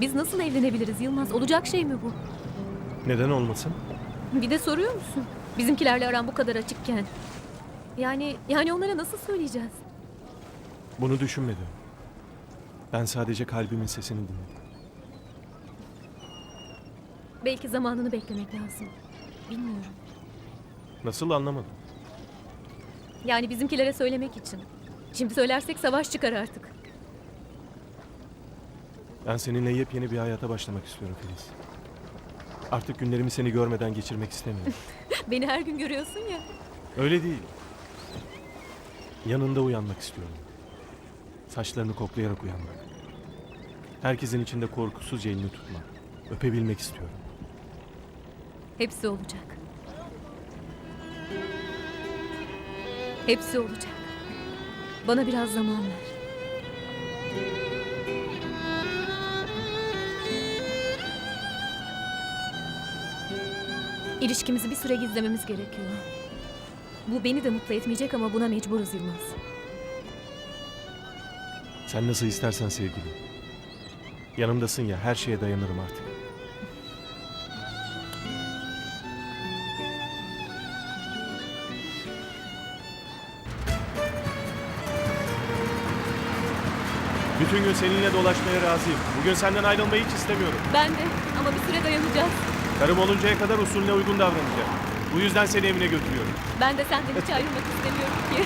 Biz nasıl evlenebiliriz Yılmaz? Olacak şey mi bu? Neden olmasın? Bir de soruyor musun? Bizimkilerle aran bu kadar açıkken. Yani yani onlara nasıl söyleyeceğiz? Bunu düşünmedim. Ben sadece kalbimin sesini dinledim. Belki zamanını beklemek lazım. Bilmiyorum. Nasıl anlamadım. Yani bizimkilere söylemek için. Şimdi söylersek savaş çıkar artık. Ben seninle yepyeni bir hayata başlamak istiyorum Filiz. Artık günlerimi seni görmeden geçirmek istemiyorum. Beni her gün görüyorsun ya. Öyle değil. Yanında uyanmak istiyorum. Saçlarını koklayarak uyanmak. Herkesin içinde korkusuzca elini tutmak. Öpebilmek istiyorum. Hepsi olacak. Hepsi olacak. Bana biraz zaman ver. İlişkimizi bir süre gizlememiz gerekiyor. Bu beni de mutlu etmeyecek ama buna mecburuz Yılmaz. Sen nasıl istersen sevgilim. Yanımdasın ya her şeye dayanırım artık. Bütün gün seninle dolaşmaya razıyım. Bugün senden ayrılmayı hiç istemiyorum. Ben de ama bir süre dayanacağız. Karım oluncaya kadar usulüne uygun davranacağım. Bu yüzden seni evine götürüyorum. Ben de senden hiç ayrılmak istemiyorum ki.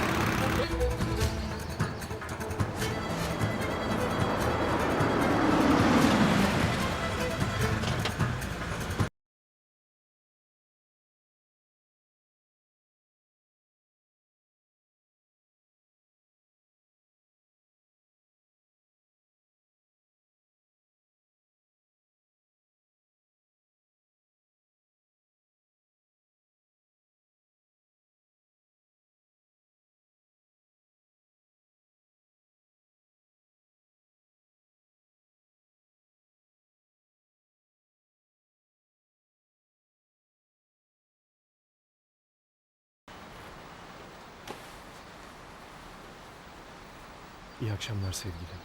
İyi akşamlar sevgilim.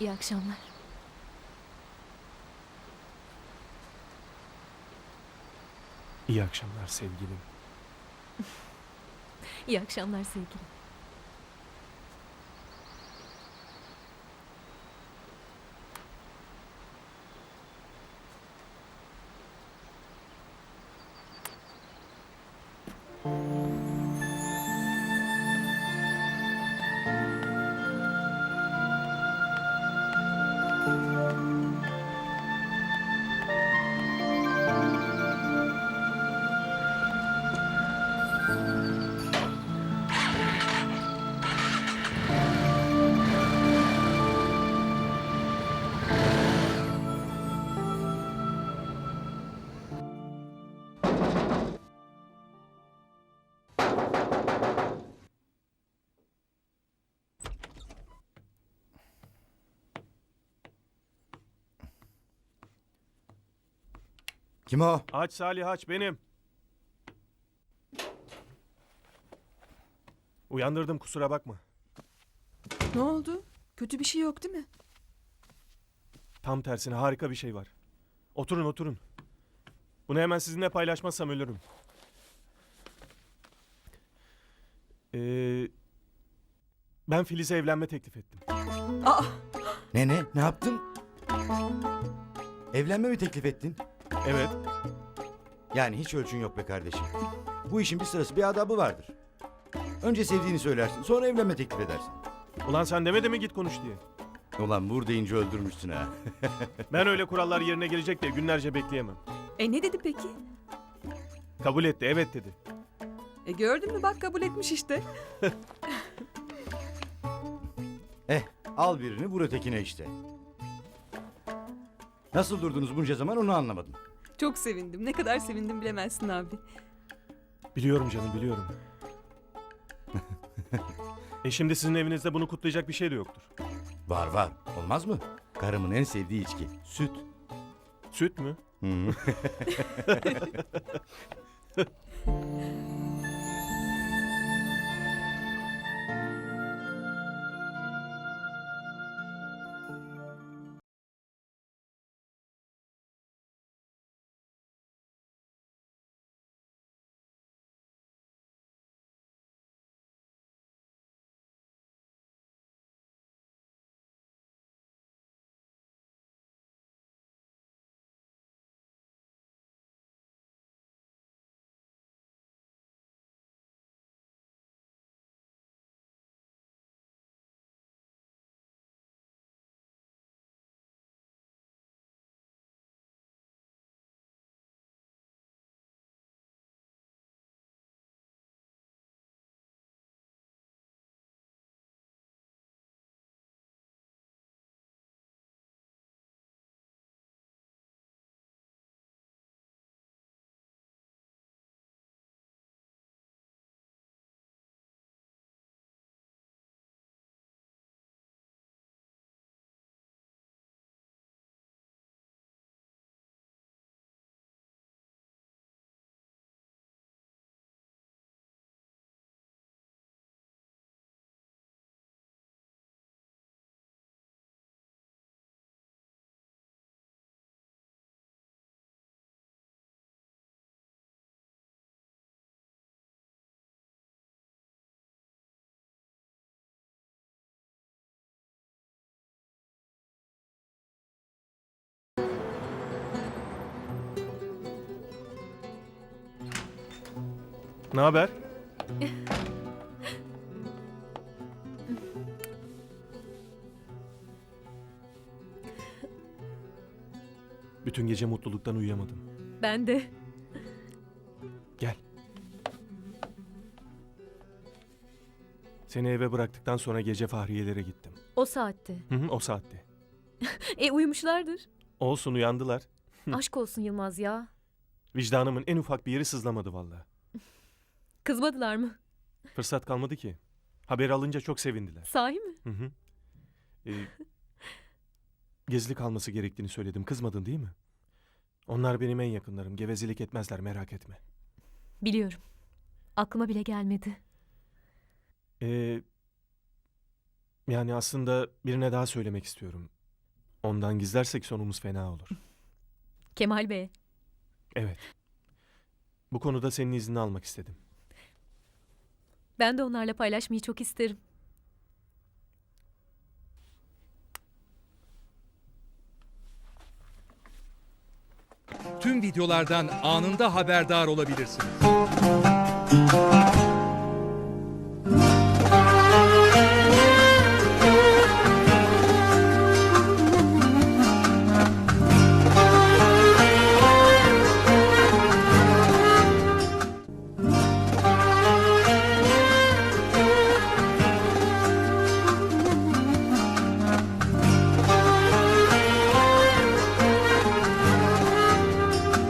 İyi akşamlar. İyi akşamlar sevgilim. İyi akşamlar sevgilim. Kim o? Aç Salih aç benim. Uyandırdım kusura bakma. Ne oldu? Kötü bir şey yok değil mi? Tam tersine harika bir şey var. Oturun oturun. Bunu hemen sizinle paylaşmazsam ölürüm. Ee, ben Filiz'e evlenme teklif ettim. Aa, Ne ne? Ne yaptın? Evlenme mi teklif ettin? Evet. Yani hiç ölçün yok be kardeşim. Bu işin bir sırası bir adabı vardır. Önce sevdiğini söylersin sonra evlenme teklif edersin. Ulan sen demedin mi git konuş diye. Ulan vur deyince öldürmüşsün ha. Ben öyle kurallar yerine gelecek diye günlerce bekleyemem. e ne dedi peki? Kabul etti evet dedi. E gördün mü bak kabul etmiş işte. eh al birini vur ötekine işte. Nasıl durdunuz bunca zaman onu anlamadım. Çok sevindim. Ne kadar sevindim bilemezsin abi. Biliyorum canım biliyorum. e şimdi sizin evinizde bunu kutlayacak bir şey de yoktur. Var var olmaz mı? Karımın en sevdiği içki süt. Süt mü? Hı. Ne haber? Bütün gece mutluluktan uyuyamadım. Ben de. Gel. Seni eve bıraktıktan sonra gece Fahriye'lere gittim. O saatte. Hı hı, o saatte. E uyumuşlardır. Olsun uyandılar. Aşk olsun Yılmaz ya. Vicdanımın en ufak bir yeri sızlamadı valla. Kızmadılar mı? Fırsat kalmadı ki. Haber alınca çok sevindiler. Sahi mi? Hı hı. Ee, gizli kalması gerektiğini söyledim. Kızmadın değil mi? Onlar benim en yakınlarım. Gevezelik etmezler merak etme. Biliyorum. Aklıma bile gelmedi. Ee, yani aslında birine daha söylemek istiyorum. Ondan gizlersek sonumuz fena olur. Kemal Bey. Evet. Bu konuda senin iznini almak istedim. Ben de onlarla paylaşmayı çok isterim. tüm videolardan anında haberdar olabilirsiniz.